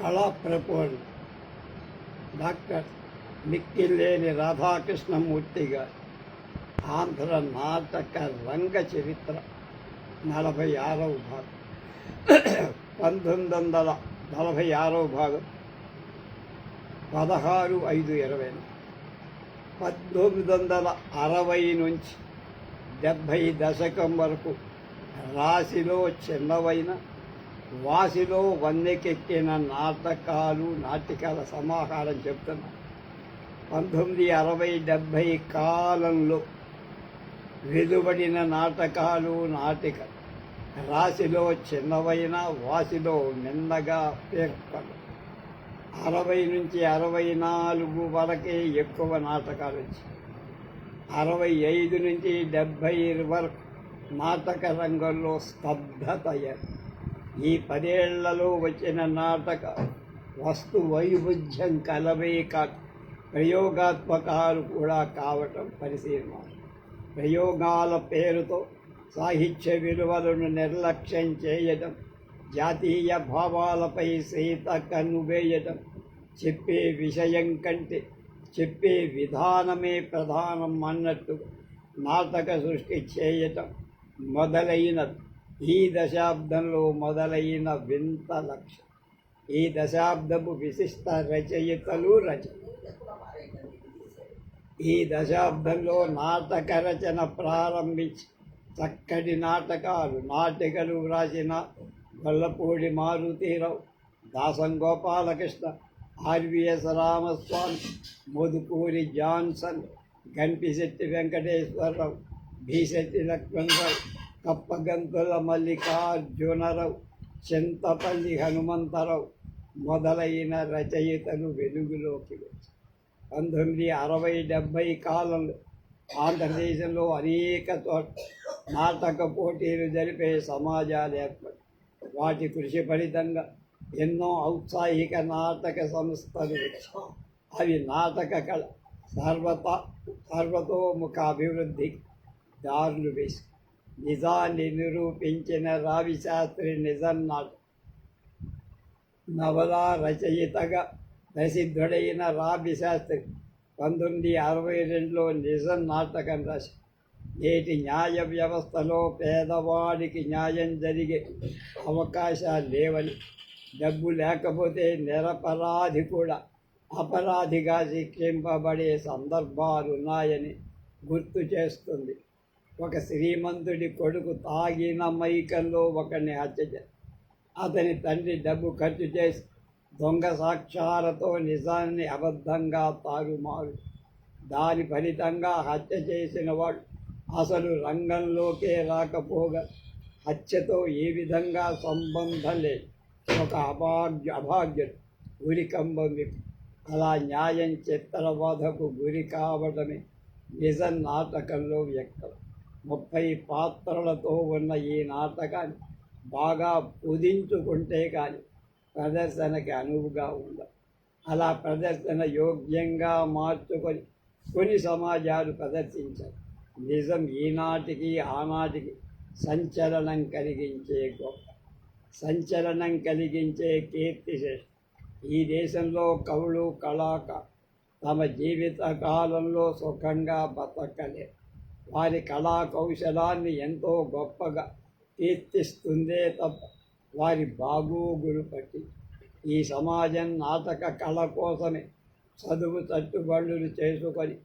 కళా డాక్టర్ మిక్కిలేని రాధాకృష్ణమూర్తి గారు. ఆంధ్ర నాటక రంగ చరిత్ర నలభై ఆరవ భాగం. పంతొమ్మిది వందల నలభై ఆరవ భాగం. పదహారు ఐదు ఇరవై పద్దెనిమిది వందల అరవై నుంచి డెబ్భై దశకం వరకు రాశిలో చిన్నవైన వాసిలో వన్నెకెక్కిన నాటకాలు నాటికల సమాహారం చెప్తున్నా. పంతొమ్మిది అరవై డెబ్భై కాలంలో వెలువడిన నాటకాలు నాటిక. రాశిలో చిన్నవైన వాసిలో నిన్నగా పేర్కొన అరవై నుంచి అరవై నాలుగు వరకే ఎక్కువ నాటకాలు వచ్చాయి. అరవై ఐదు నుంచి డెబ్భై వరకు నాటక రంగంలో స్తబ్దత ఏర్పడింది. ఈ పదేళ్ళలో వచ్చిన నాటక వస్తు వైవిధ్యం కలవే కాక ప్రయోగాత్మకాలు కూడా కావటం పరిశీలన. ప్రయోగాల పేరుతో సాహిత్య విలువలను నిర్లక్ష్యం చేయడం జాతీయ భావాలపై సీత కన్నువేయటం చెప్పే విషయం కంటే చెప్పే విధానమే ప్రధానం అన్నట్టు నాటక సృష్టి చేయటం మొదలైనది. ఈ దశాబ్దంలో మొదలైన వింత లక్ష్యం ఈ దశాబ్దపు విశిష్ట రచయితలు రచ. ఈ దశాబ్దంలో నాటక రచన ప్రారంభించి చక్కటి నాటకాలు నాటికలు వ్రాసిన Gollapudi Marutirao Dasam Gopalakrishna R V S Ramaswamy Modukuri Johnson Gampisetti Venkateswararao Bheeshetti Lakshmanarao Kappagantula Mallikarjunarao Chintapalli Hanumantharao మొదలైన రచయితలు వెలుగులోకి వచ్చారు. పంతొమ్మిది అరవై డెబ్భై కాలంలో ఆంధ్రదేశంలో అనేక చోట్ల నాటక పోటీలు జరిపే సమాజాలు ఏర్పడి వాటి కృషి ఫలితంగా ఎన్నో ఔత్సాహిక నాటక సంస్థలు అవి నాటక కళ సర్వత సర్వతోముఖ అభివృద్ధికి దారులు వేసి నిజాన్ని నిరూపించిన రావి శాస్త్రి నిజం నవల రచయితగా ప్రసిద్ధుడైన రాబి శాస్త్రి పంతొమ్మిది అరవై రెండులో నిజం నాటకం రాసి నేటి న్యాయ వ్యవస్థలో పేదవాడికి న్యాయం జరిగే అవకాశాలు లేవని డబ్బు లేకపోతే నిరపరాధి కూడా అపరాధిగా శిక్షింపబడే సందర్భాలు ఉన్నాయని గుర్తు చేస్తుంది. ఒక శ్రీమంతుడి కొడుకు తాగిన మైకంలో ఒకరిని హత్య చేశాడు అతని తండ్రి డబ్బు ఖర్చు చేసి దొంగ సాక్ష్యాలతో నిజాన్ని అబద్ధంగా తారుమారు. దాని ఫలితంగా హత్య చేసిన వాడు అసలు రంగంలోకే రాకపోగా. హత్యతో ఏ విధంగా సంబంధం లేదు ఒక అభాగ్య అభాగ్యుడు ఉరికంబం అలా న్యాయం చిత్రబాధకు గురి కావడమే నిజ నాటకంలో వ్యక్తం. ముప్పై పాత్రలతో ఉన్న ఈ నాటకాన్ని బాగా పుదించుకుంటే కానీ ప్రదర్శనకి అనువుగా ఉండదు అలా ప్రదర్శన యోగ్యంగా మార్చుకొని కొన్ని సమాజాలు ప్రదర్శించారు నిజం ఈనాటికి ఆనాటికి సంచలనం కలిగించే గొప్ప. సంచలనం కలిగించే కీర్తిశేషం ఈ దేశంలో కవులు కళాక తమ జీవిత కాలంలో సుఖంగా బతకలేరు. వారి కళా కౌశలాన్ని ఎంతో గొప్పగా కీర్తిస్తుందే తప్ప వారి బాగోగులు పట్టి ఈ సమాజం నాటక కళ కోసమే చదువు తట్టుబడులు చేసుకొని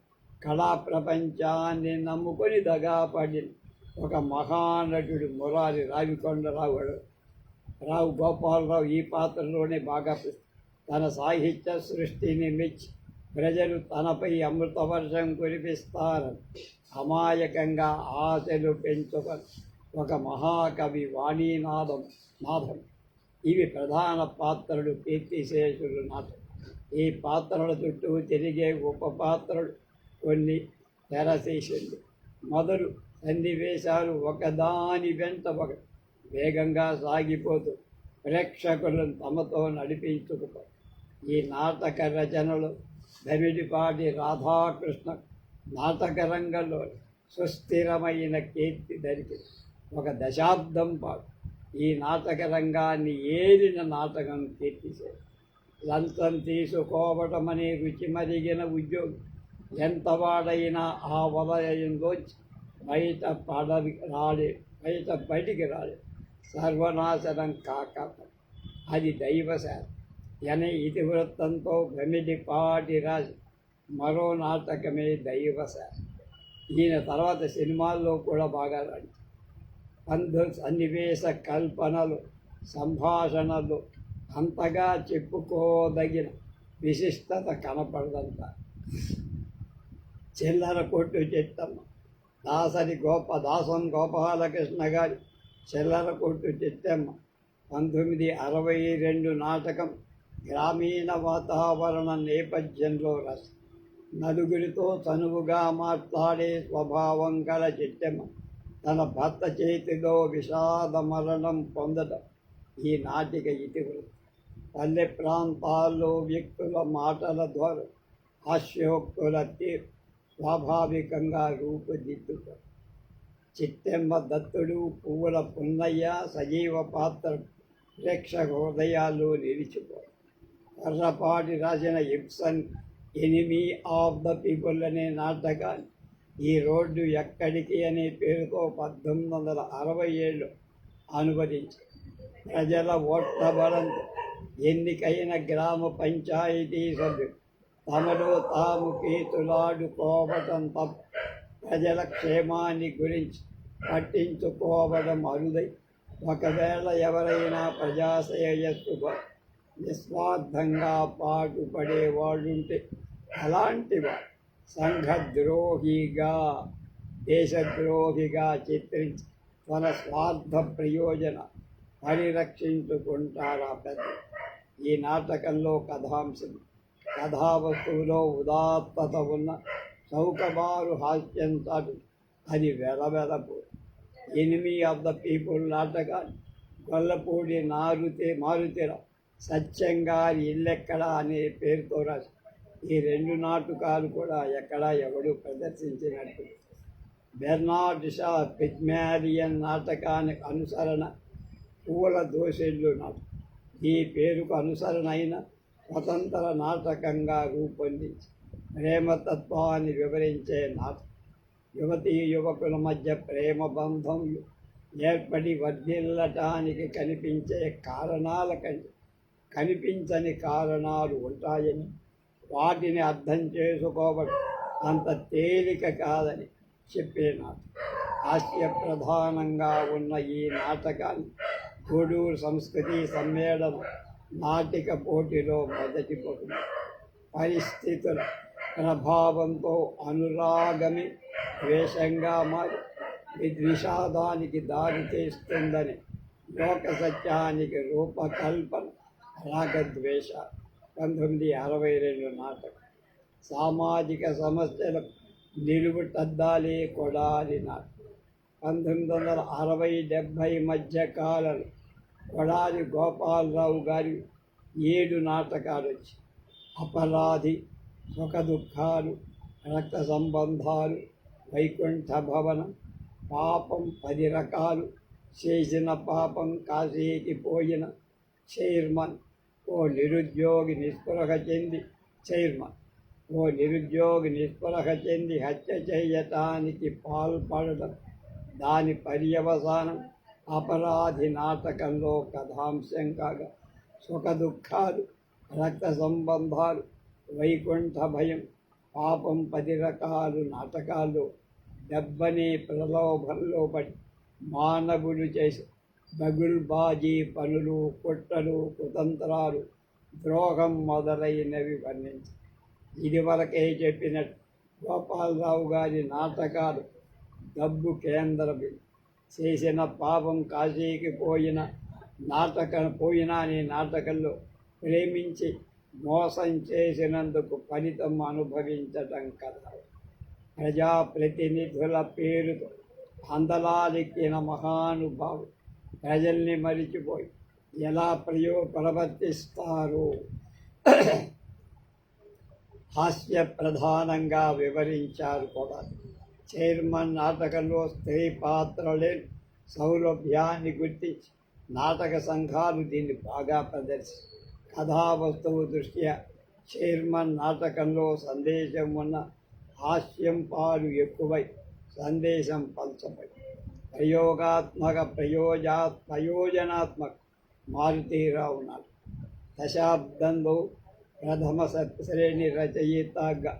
కళా ప్రపంచాన్ని నమ్ముకొని దగాపడిన ఒక మహానటుడు మురారి రావికొండరావు రావు గోపాలరావు ఈ పాత్రలోనే బాగా తన సాహిత్య సృష్టిని మెచ్చి ప్రజలు తనపై అమృత వర్షం కురిపిస్తారని అమాయకంగా ఆశలు పెంచుకొని ఒక మహాకవి వాణీనాదం నాదం ఇవి ప్రధాన పాత్రలు కీర్తిశేషులు నాటకం ఈ పాత్రల చుట్టూ తిరిగే ఉప పాత్రలు కొన్ని తెరశేషులు మొదలు సన్నివేశాలు ఒకదాని వెంట ఒక వేగంగా సాగిపోతూ ప్రేక్షకులను తమతో నడిపించుకుంటారు ఈ నాటక రచనలు దమిడిపాటి రాధాకృష్ణ నాటక రంగంలో సుస్థిరమైన కీర్తి ధరికి ఒక దశాబ్దం పాటు ఈ నాటక రంగాన్ని ఏలిన నాటకం కీర్తిసేది లంచం తీసుకోవటమని రుచి మరిగిన ఉద్యోగి ఎంతవాడైనా ఆ వలయంలో బయట పడవి రాలే బయట బయటికి రాలే. సర్వనాశనం కాక అది దైవశాస్త్రం. అనే ఇతివృత్తంతో భ్రమిడిపాటి రాసి మరో నాటకమే దైవశాస్త్రం ఈయన తర్వాత సినిమాల్లో కూడా బాగా రాడు అందు సన్నివేశ కల్పనలు సంభాషణలు అంతగా చెప్పుకోదగిన విశిష్టత కనపడదంట. చిల్లర కొట్టు చెట్టమ్మ దాసరి గోప దాసం గోపాలకృష్ణ గారి చిల్లర కొట్టు చెట్టమ్మ. పంతొమ్మిది అరవై రెండు నాటకం గ్రామీణ వాతావరణ నేపథ్యంలో రస నలుగురితో చనువుగా మాట్లాడే స్వభావం గల చిట్టెమ్మ తన భర్త చేతిలో విషాద మరణం పొందడం ఈ నాటిక ఇతివృత్తి పల్లె ప్రాంతాల్లో వ్యక్తుల మాటల ద్వారా హాస్యోక్తుల తీరు స్వాభావికంగా రూపుదిద్దుతారు చిట్టెమ్మ దత్తుడు పువ్వుల పున్నయ్య సజీవ పాత్ర ప్రేక్షక హృదయాల్లో నిలిచిపోయి కర్రపాటి రాసిన Ibsen enemy of the people అనే నాటకాన్ని ఈ రోడ్డు ఎక్కడికి అనే పేరుతో పద్దెనిమిది వందల అరవై ఏళ్ళు అనువదించి ప్రజల ఓట్ల బలంతో ఎన్నికైన గ్రామ పంచాయతీ సభ్యులు తమలో తాము కేతులాడుకోవటం తప్ప ప్రజల క్షేమాన్ని గురించి పట్టించుకోవడం అరుదై. ఒకవేళ ఎవరైనా ప్రజాశ్రేయస్సు నిస్వార్థంగా పాటుపడేవాడుంటే అలాంటి వాడు సంఘద్రోహిగా దేశద్రోహిగా చిత్రించి తన స్వార్థ ప్రయోజన పరిరక్షించుకుంటారా పెద్ద? ఈ నాటకంలో కథాంశం కథావస్తువులో ఉదాత్తత ఉన్న చౌకబారు హాస్యం చాటు అది వెలవెలపు. ఎనిమి ఆఫ్ ద పీపుల్ నాటకాన్ని గొల్లపూడి నారుతే మారుతెర సత్యంగారి ఇల్లెక్కడ అనే పేరుతో రాసి ఈ రెండు నాటకాలు కూడా ఎక్కడా ఎవడు ప్రదర్శించినట్టు. బెర్నార్డ్ షా పిగ్మారియన్ నాటకానికి అనుసరణ పూల దోషెళ్ళు నాటకం ఈ పేరుకు అనుసరణ అయిన స్వతంత్ర నాటకంగా రూపొందించి ప్రేమతత్వాన్ని వివరించే నాటకం యువతీ యువకుల మధ్య ప్రేమ బంధం ఏర్పడి వర్ధిల్లటానికి కనిపించే కారణాల కంటే కనిపించని కారణాలు ఉంటాయని వాటిని అర్థం చేసుకోవడం అంత తేలిక కాదని చెప్పే నాటకం హాస్య ప్రధానంగా ఉన్న ఈ నాటకాన్ని గూడూరు సంస్కృతి సమ్మేళనం నాటిక పోటీలో మొదటి బహుమతి పరిస్థితుల ప్రభావంతో అనురాగమి ద్వేషంగా మారి విద్విషాదానికి దారి చేస్తుందని లోక సత్యానికి రూపకల్పన రాగద్వేష పంతొమ్మిది అరవై రెండు నాటకం సామాజిక సంస్థల నిలువు తద్దాలే కొడాలి నాటకం పంతొమ్మిది వందల అరవై డెబ్భై మధ్య కాలంలో కొడాలి గోపాలరావు గారి ఏడు నాటకాలు వచ్చి అపరాధి సుఖ దుఃఖాలు రక్త సంబంధాలు వైకుంఠ భవనం పాపం పది రకాలు చేసిన పాపం కాశీకి పోయిన చైర్మన్ ఓ నిరుద్యోగి నిస్పృహ చెంది చైర్మన్. ఓ నిరుద్యోగి నిస్పృహ చెంది హత్య చేయటానికి పాల్పడడం దాని పర్యవసానం అపరాధి నాటకంలో కథాంశం కాగా సుఖ దుఃఖాలు రక్త సంబంధాలు వైకుంఠ భయం పాపం పది రకాలు నాటకాలు దెబ్బనే ప్రలోభంలో పడి మానవులు చేసి బగుల్బాజీ పనులు కుట్రలు కుతంత్రాలు ద్రోహం మొదలైనవి వర్ణించి. ఇదివరకే చెప్పిన గోపాలరావు గారి నాటకాలు డబ్బు కేంద్రం చేసిన పాపం కాశీకి పోయిన నాటక పోయిన అనే నాటకంలో ప్రేమించి మోసం చేసినందుకు ఫలితం అనుభవించటం కదా. ప్రజాప్రతినిధుల పేరుతో అందలాలెక్కిన మహానుభావుడు ప్రజల్ని మరిచిపోయి ఎలా ప్రయో ప్రవర్తిస్తారు? హాస్య ప్రధానంగా వివరించారు కూడా. చైర్మన్ నాటకంలో స్త్రీ పాత్రలే సౌలభ్యాన్ని గుర్తించి నాటక సంఘాలు దీన్ని బాగా ప్రదర్శి కథావస్తువు దృష్ట్యా చైర్మన్ నాటకంలో సందేశం ఉన్న హాస్యం పాలు ఎక్కువై సందేశం పలచబడి ప్రయోగాత్మక ప్రయోజా ప్రయోజనాత్మక మారుతీరావు ఉన్నారు దశాబ్దంలో ప్రథమ శ్రేణి రచయితగా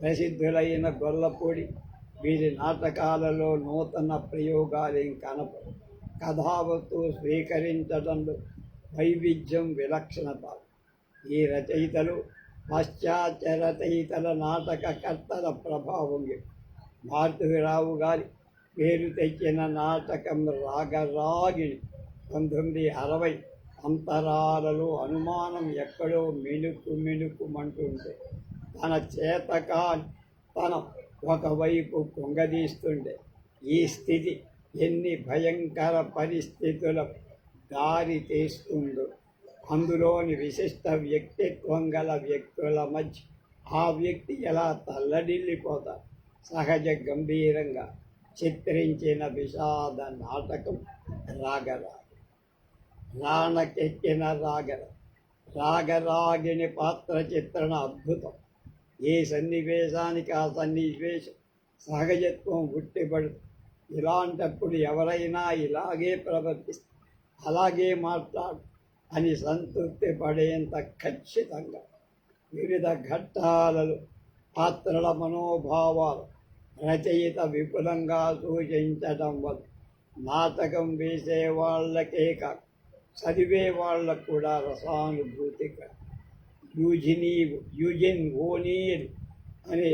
ప్రసిద్ధులైన గొల్లపూడి వీరి నాటకాలలో నూతన ప్రయోగాలేం కనపడు కథావత్తు స్వీకరించడంలో వైవిధ్యం విలక్షణత ఈ రచయితలు పాశ్చాత్య రచయితల నాటకకర్తల ప్రభావం ఎక్కువ. గారి పేరు తెచ్చిన నాటకం రాగరాగిణి పంతొమ్మిది అరవై అంతరాలలో అనుమానం ఎక్కడో మినుకు మినుకుమంటుంటే తన చేతకా తన ఒకవైపు కుంగదీస్తుండే ఈ స్థితి ఎన్ని భయంకర పరిస్థితులకు దారి తీస్తుందో. అందులోని విశిష్ట వ్యక్తిత్వం గల వ్యక్తుల మధ్య ఆ వ్యక్తి ఎలా తల్లడిల్లిపోతారు సహజ గంభీరంగా చిత్రించిన విషాద నాటకం రాగరాగి. రాణకెక్కిన రాగర రాగరాగిని పాత్ర చిత్రణ అద్భుతం. ఏ సన్నివేశానికి ఆ సన్నివేశం సహజత్వం గుట్టిపడుతుంది ఇలాంటప్పుడు ఎవరైనా ఇలాగే ప్రవర్తిస్తారు అలాగే మాట్లాడు అని సంతృప్తి పడేంత ఖచ్చితంగా వివిధ ఘట్టాలలో పాత్రల మనోభావాలు రచయిత విపులంగా సూచించడం వల్ల నాటకం వేసే వాళ్ళకే కాక చదివే వాళ్ళకు కూడా రసానుభూతి యూజినీ యూజిన్ ఓనీర్ అనే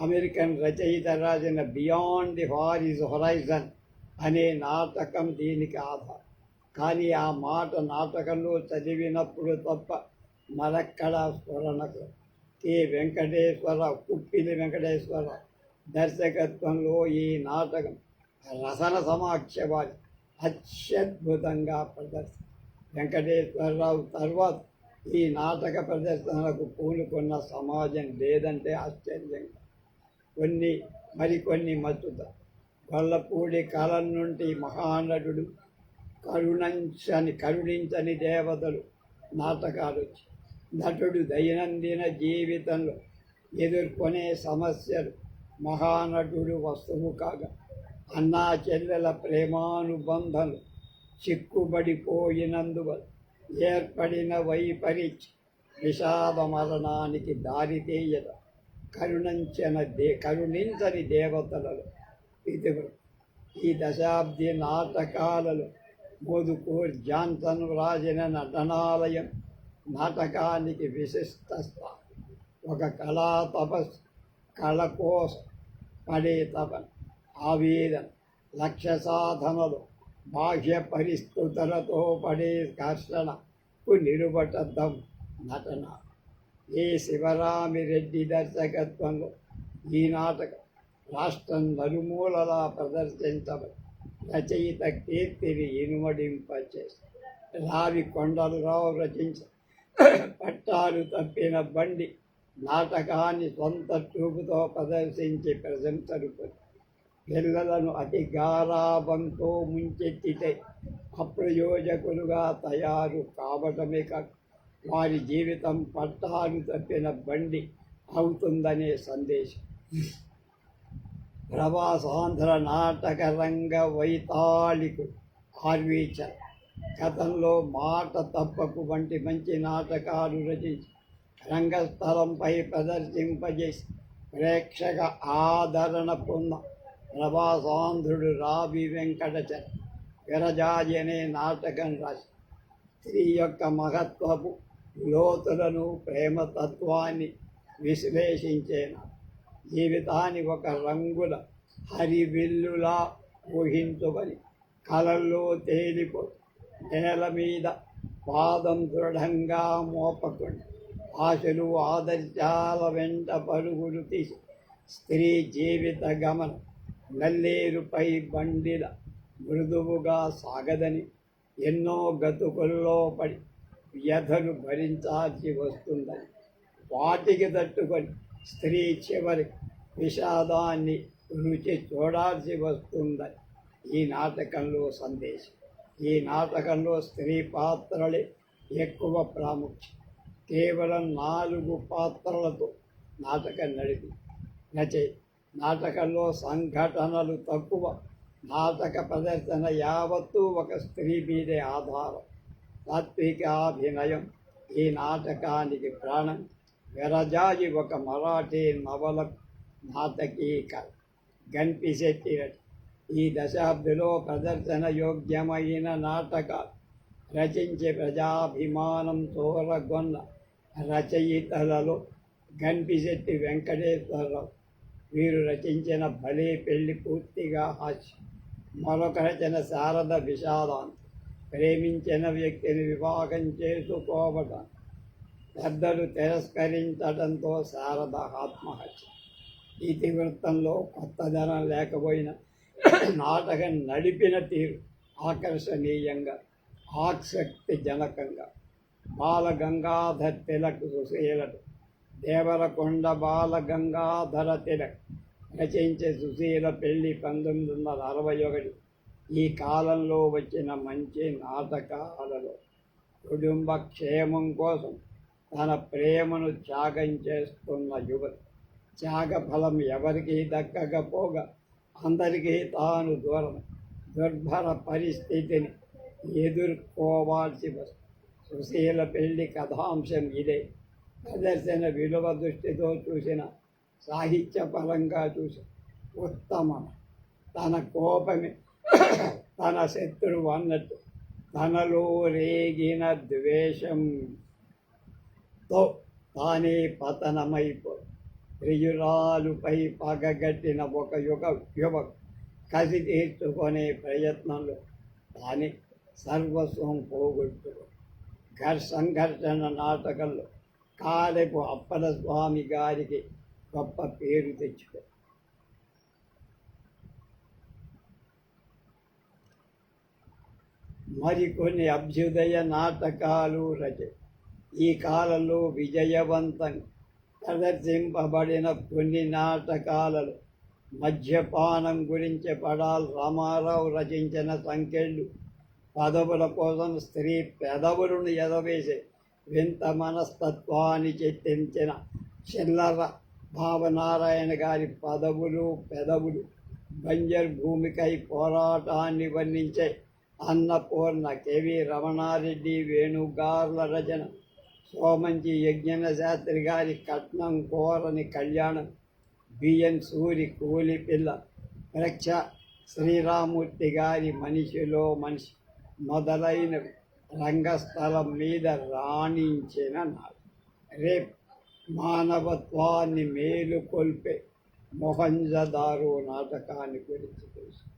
అమెరికన్ రచయిత రాసిన బియాండ్ ది హారిజ్ హొరైజన్ అనే నాటకం దీనికి ఆధారం కానీ ఆ మాట నాటకంలో చదివినప్పుడు తప్ప మరక్కడా స్మరణకు. కె. వెంకటేశ్వర కుప్పిలి వెంకటేశ్వర దర్శకత్వంలో ఈ నాటకం రసన సమాక్షవాది అత్యద్భుతంగా ప్రదర్శన వెంకటేశ్వరరావు తర్వాత ఈ నాటక ప్రదర్శనలకు పూనుకున్న సమాజం లేదంటే ఆశ్చర్యంగా కొన్ని మరికొన్ని మచ్చుత గొల్లపూడి కాలం నుండి మహానటుడు కరుణించని కరుణించని దేవతలు నాటకాలు వచ్చి నటుడు దైనందిన జీవితంలో ఎదుర్కొనే సమస్యలు మహానటుడు వస్తువు కాగా అన్నా చెల్లెల ప్రేమానుబంధాలు చిక్కుబడిపోయినందువల్ల ఏర్పడిన వైపరిచ్ విషాద మరణానికి దారితీయద కరుణించిన దే కరుణించని దేవతలలో ఇదిగో ఈ దశాబ్ది నాటకాలలో మోదుకూర్ జాన్సన్ రాసిన నటనాలయం నాటకానికి విశిష్ట ఒక కళా తపస్సు కళ కోసం పడే తపన ఆవేదన లక్ష్య సాధనలు బాహ్య పరిస్థితులతో పడే ఘర్షణకు నిలుబటద్దం నటన. ఏ శివరామిరెడ్డి దర్శకత్వంలో ఈ నాటకం రాష్ట్రం నలుమూలలా ప్రదర్శించబడి రచయిత కీర్తిని ఇనుమడింపచేసి రావి కొండలరావు రచించిన పట్టాలు తప్పిన బండి నాటకాన్ని సొంత చూపుతో ప్రదర్శించి ప్రశంసలు పిల్లలను అతి గారాభంతో ముంచెత్తితే అప్రయోజకులుగా తయారు కావటమే కాక వారి జీవితం పట్టాలు తప్పిన బండి అవుతుందనే సందేశం. ప్రవాసాంధ్ర నాటక రంగ వైతాళికు ఆర్వీచర్ గతంలో మాట తప్పకు వంటి మంచి నాటకాలు రచించి రంగస్థలంపై ప్రదర్శింపజేసి ప్రేక్షక ఆదరణ పొంద ప్రభాసాంధ్రుడు రావి వెంకటచర్ విరజాజి అనే నాటకం రాసి స్త్రీ యొక్క మహత్వపు లోతులను ప్రేమతత్వాన్ని విశ్లేషించేన. జీవితాన్ని ఒక రంగుల హరివిల్లులా ఊహించుకొని కలల్లో తేలిపో నేల మీద పాదం దృఢంగా మోపకుండా ఆశలు ఆదర్శాల వెంట పరుగులు తీసి స్త్రీ జీవిత గమనం. నల్లేరుపై బండిల మృదువుగా సాగదని ఎన్నో గతుకుల్లో పడి వ్యధలు భరించాల్సి వస్తుందని వాటికి తట్టుకొని స్త్రీ చివరి విషాదాన్ని రుచి చూడాల్సి వస్తుందని ఈ నాటకంలో సందేశం. ఈ నాటకంలో స్త్రీ పాత్రలే ఎక్కువ ప్రాముఖ్యం. కేవలం నాలుగు పాత్రలతో నాటకం నడిపి నచే నాటకంలో సంఘటనలు తక్కువ నాటక ప్రదర్శన యావత్తూ ఒక స్త్రీ మీదే ఆధారం. తాత్వికాభినయం ఈ నాటకానికి ప్రాణం విరజాయి ఒక మరాఠీ నవల నాటకీక గన్పిశెట్టి ఈ దశాబ్దిలో ప్రదర్శన యోగ్యమైన నాటకాలు రచించి ప్రజాభిమానం తోరగొన్న రచయితలలో గంపిశెట్టి వెంకటేశ్వరరావు. వీరు రచించిన భలే పెళ్ళి పూర్తిగా హాస్యం. మరొక రచన శారద విషాదాన్ని ప్రేమించిన వ్యక్తిని వివాహం చేసుకోవటం పెద్దలు తిరస్కరించడంతో శారద ఆత్మహత్య. ఇతివృత్తంలో కొత్తదనం లేకపోయిన నాటకం నడిపిన తీరు ఆకర్షణీయంగా ఆసక్తి జనకంగా బాలగంగాధర్ తిలక్ సుశీలకు దేవరకొండ బాల గంగాధర తిలక్ రచించే సుశీల పెళ్ళి పంతొమ్మిది వందల అరవై ఒకటి. ఈ కాలంలో వచ్చిన మంచి నాటకాలలో కుటుంబ క్షేమం కోసం తన ప్రేమను త్యాగం చేస్తున్న యువతి. త్యాగ ఫలం ఎవరికీ దక్కకపోగా అందరికీ తాను దూరం దుర్భర పరిస్థితిని ఎదుర్కోవాల్సి వస్తుంది. సుశీల పెళ్ళి కథాంశం ఇదే. ప్రదర్శన విలువ దృష్టితో చూసిన సాహిత్యపరంగా చూసి ఉత్తమం. తన కోపమే తన శత్రువు అన్నట్టు తనలో రేగిన ద్వేషంతో తానే పతనమైపో. ప్రియురాలుపై పగగట్టిన ఒక యుగ యువకు కసి తీర్చుకునే ప్రయత్నంలో తానే సర్వస్వం పోగొట్టుకో. ఘర్ సంఘర్షణ నాటకంలో కాలపు అప్పల స్వామి గారికి గొప్ప పేరు తెచ్చుకో. మరికొన్ని అభ్యుదయ నాటకాలు రచ ఈ కాలంలో విజయవంతం ప్రదర్శింపబడిన కొన్ని నాటకాలలో మద్యపానం గురించి పడాల్ రామారావు రచించిన సంఖ్యలు పదవుల కోసం స్త్రీ పెదవులను ఎదవేసే వింత మనస్తత్వాన్ని చెత్తించిన చిల్లర భావనారాయణ గారి పదవులు పెదవులు బంజర్ భూమికై పోరాటాన్ని వర్ణించే అన్నపూర్ణ కెవి రమణారెడ్డి వేణుగార్ల రచన. సోమంచి యజ్ఞన శాస్త్రి గారి కట్నం కోరని కళ్యాణం. బిఎన్ సూరి కూలి పిల్ల ప్రక్ష శ్రీరామూర్తి గారి మనిషిలో మనిషి. మొదలైనవి రంగస్థలం మీద రాణించిన నాడు రేపు మానవత్వాన్ని మేలుకొల్పే మొహంజదారు నాటకాన్ని గురించి తెలుసు.